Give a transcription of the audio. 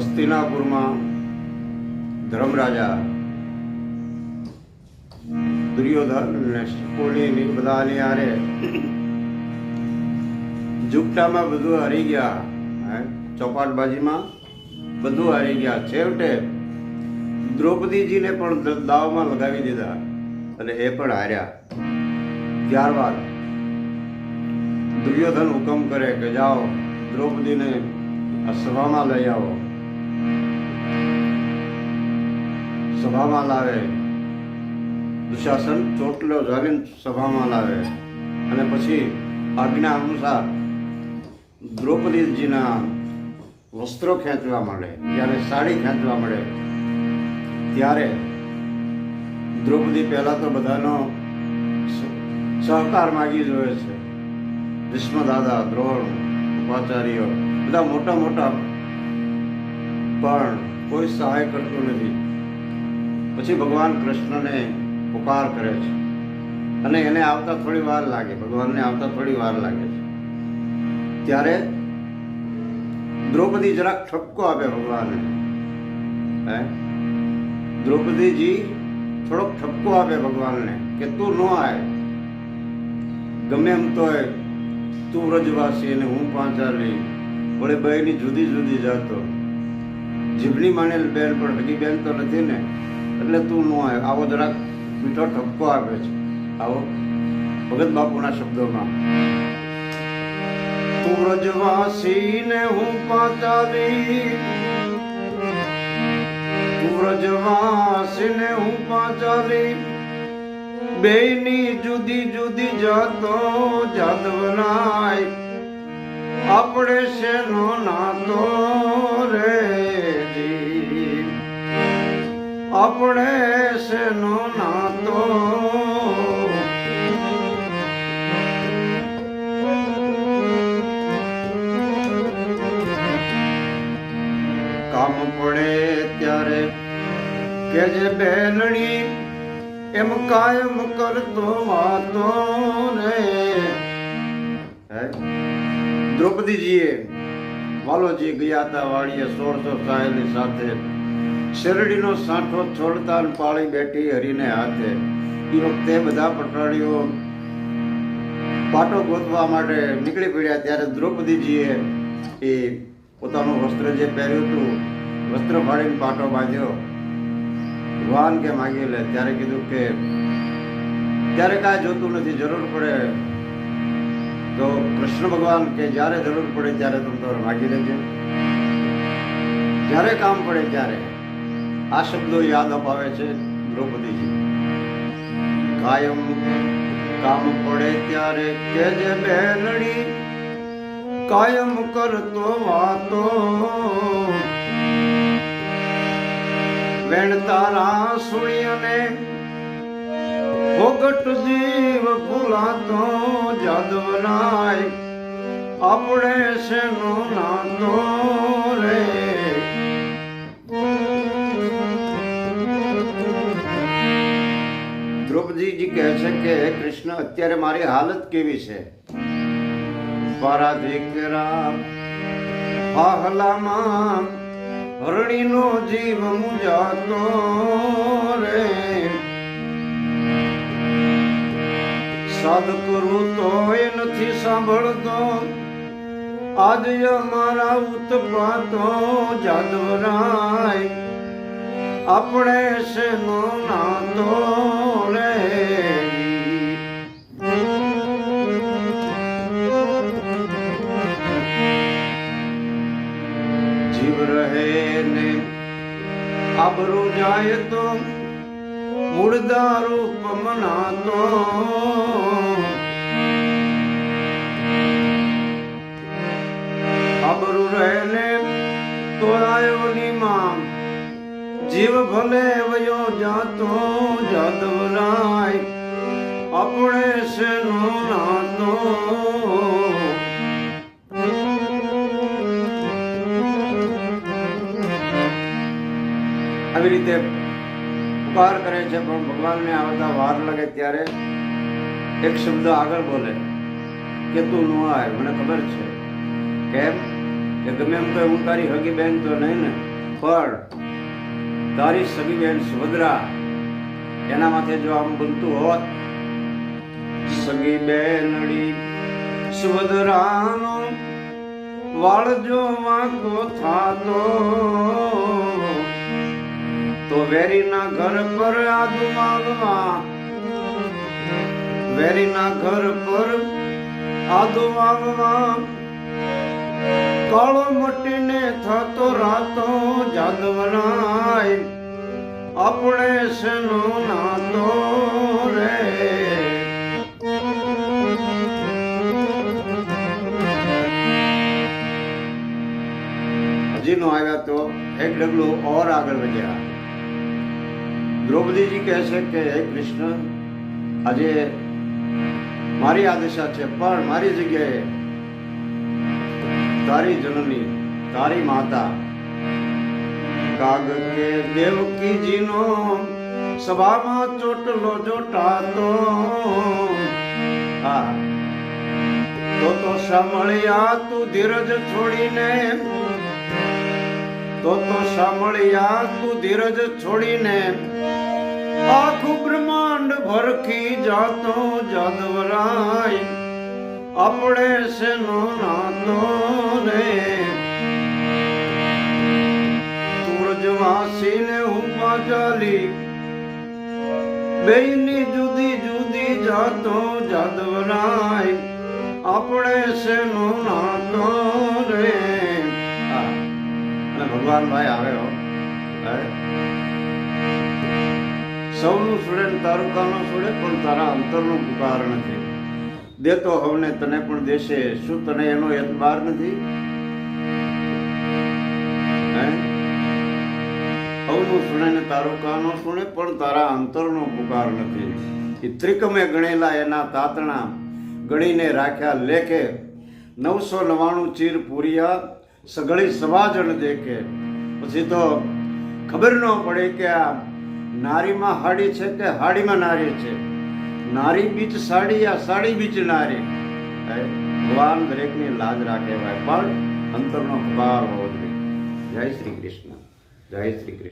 હસ્તિનાપુરમાં ધર્મરાજા દુર્યોધન શકોની બધાની હારે ઝુકટામાં બધું હારી ગયા ચોપાટબાજીમાં બધું હારી ગયા. છેવટે દ્રૌપદીજીને પણ દાવમાં લગાવી દીધા અને એ પણ હાર્યા. ત્યારબાદ દુર્યોધન હુકમ કરે કે જાઓ, દ્રૌપદીને આ સભામાં લઈ આવો. સભામાં લાવે. દુશાસન ચોટલો ઝાલીને સભામાં લાવે. અને પછી આજ્ઞા અનુસાર દ્રૌપદીજીના વસ્ત્રો ખેંચવા મળે જ્યારે સાડી ખેંચવા મળે ત્યારે દ્રૌપદી પહેલા તો બધાનો સહકાર માગી જોવે છે. ભીષ્મ દાદા દ્રોણ, ઉપાચાર્ય, બધા મોટા મોટા પણ કોઈ સહાય કરતું નથી. પછી ભગવાન કૃષ્ણને પુકાર કરે છે. અને એને આવતા થોડી વાર લાગે, ભગવાનને આવતા થોડી વાર લાગે છે. ત્યારે દ્રૌપદી જરાક ઠપકો આપે ભગવાનને. હે? દ્રૌપદીજી થોડોક ઠપકો આપે ભગવાનને કે તું ન આવે ગમે એમ તોય તું વ્રજવાસી અને હું પાંચાલી. વળે બહેની જુદી જુદી જાતો. જીભની માનેલ બેન પણ હજી બેન તો નથી ને. એટલે તું ન આવે. આવો જરાક મીઠો ઠપકો આપે છે. આવો. ભગત બાપુના શબ્દોમાં. તું વ્રજવાસી ને હું પાંચાલી તું હું પાંચાલી બેની જુદી જુદી જાતો જાદવનાય. આપણે શેનો નાતો રે? આપણે શેનો નાતો કામ પડે ત્યારે કે જે બેનડી, એમ કાયમ કરતો વાતો ને? દ્રૌપદીજીએ વાલોજી ગયા હતા વાડીએ સોળસો સાહેબની સાથે શેરડીનો સાંઠો છોડતા પાળી બેઠી હરીને હાથે. એ બધા પટાળીઓ પાટો ગોતવા માટે નીકળી પડ્યા ત્યારે દ્રૌપદીજીએ એ પોતાનું વસ્ત્ર જે પહેર્યું હતું, વસ્ત્ર ફાડીને પાટો બાંધ્યો. ભગવાન કે માગી લે, ત્યારે કીધું કે, ત્યારે કાંઈ જોતું નથી, જરૂર પડે. તો કૃષ્ણ ભગવાન કે, જ્યારે જરૂર પડે ત્યારે તમે તમારે માગી લેજો. જ્યારે કામ પડે ત્યારે આ શબ્દો યાદ અપાવે છે દ્રૌપદીજી. કાયમ કામ પડે ત્યારે કે જે બેનડી, કાયમ કરતો વાતો. વેણ તારા અને ફોગટ જીવ ભૂલાતો જાદવનાય આપણે શેનો નાતો રે. દ્રૌપદીજી કહે છે કે કૃષ્ણ, અત્યારે મારી હાલત કેવી છે? પરાધિકરા આહલામાં હરણીનો જીવ મુજાતો રે. સદગુરુ તો એ નથી સાંભળતો, આજ અમારા ઉતપાતો જાદવરાય આપણે નાતો રે જીવ રહે ને આબરૂ જાય તો મૂળદારૂ પમનાતો આબરૂ રહે ને તો આવ્યો ની માં જીવ ભલે વયો જાતો જાદવરાય આપણે શેનો નાતો? આવી રીતે પુકાર કરે છે, પણ ભગવાનને આવતા વાર લાગે ત્યારે એક શબ્દ આગળ બોલે, કે તું ન આય, મને ખબર છે. કેમ? કે ગમે એમ તો હું તારી હગી બેન તો નહીં ને, પણ તારી સગી બેન સુભદ્રા. એના માથે જો આમ બનતું હોત સગી બેનડી સુભદ્રાનો વાળ જો વાંકો થાતો, તો વેરીના ઘર પર આદુ માગવા વેરીના ઘર પર આદુ વાગવા કાળો મટીને થતો રાતો જાનવરાય, આપણે શેનો નાતો રે? હજી આવ્યા તો એક ડગલું ઓર આગળ વધ્યા. દ્રૌપદીજી કહે છે કે, હે કૃષ્ણ, આજે મારી આ છે, પણ મારી જગ્યાએ તારી જનની, તારી માતા. કાગ કે દેવકીજીનો સભામાં ચોટલો જોટાતો હા, તો તો સાંભળ્યા તું ધીરજ છોડીને. તો તો સાંભળ્યા તું ધીરજ છોડીને. આખું બ્રહ્માંડ ભરખી જાતો જાદવરાય. આપણે શેનો ને. રે સૂરજવાસીને ઉપા ચાલી. બેની જુદી જુદી જાતો જાદવરાય. આપણે શેનો નાનો રે ભગવાન ભાઈ આવે હો. સૌનું સુડે ને તારુકાનું સુડે, પણ તારા અંતરનું પુકાર નથી દેતો હવને તને પણ દેશે. શું તને એનો એતબાર નથી? હવનું સુણે ને તારુકાનો સુણે, પણ તારા અંતરનો પુકાર નથી. એ ત્રિકમે ગણેલા એના તાતણા ગણીને રાખ્યા લેખે. નવસો નવાણું ચીર પૂર્યા, સઘળી સભાજણ દેખે. પછી તો ખબર ન પડે કે આ નારીમાં હાડી છે કે હાડીમાં નારી છે? નારી બીચ સાડી આ સાડી બીચ નારી? ભગવાન દરેકની લાજ રાખે ભાઈ. પણ અંતરનો ભાર હોવો જોઈએ. જય શ્રી કૃષ્ણ. જય શ્રી કૃષ્ણ.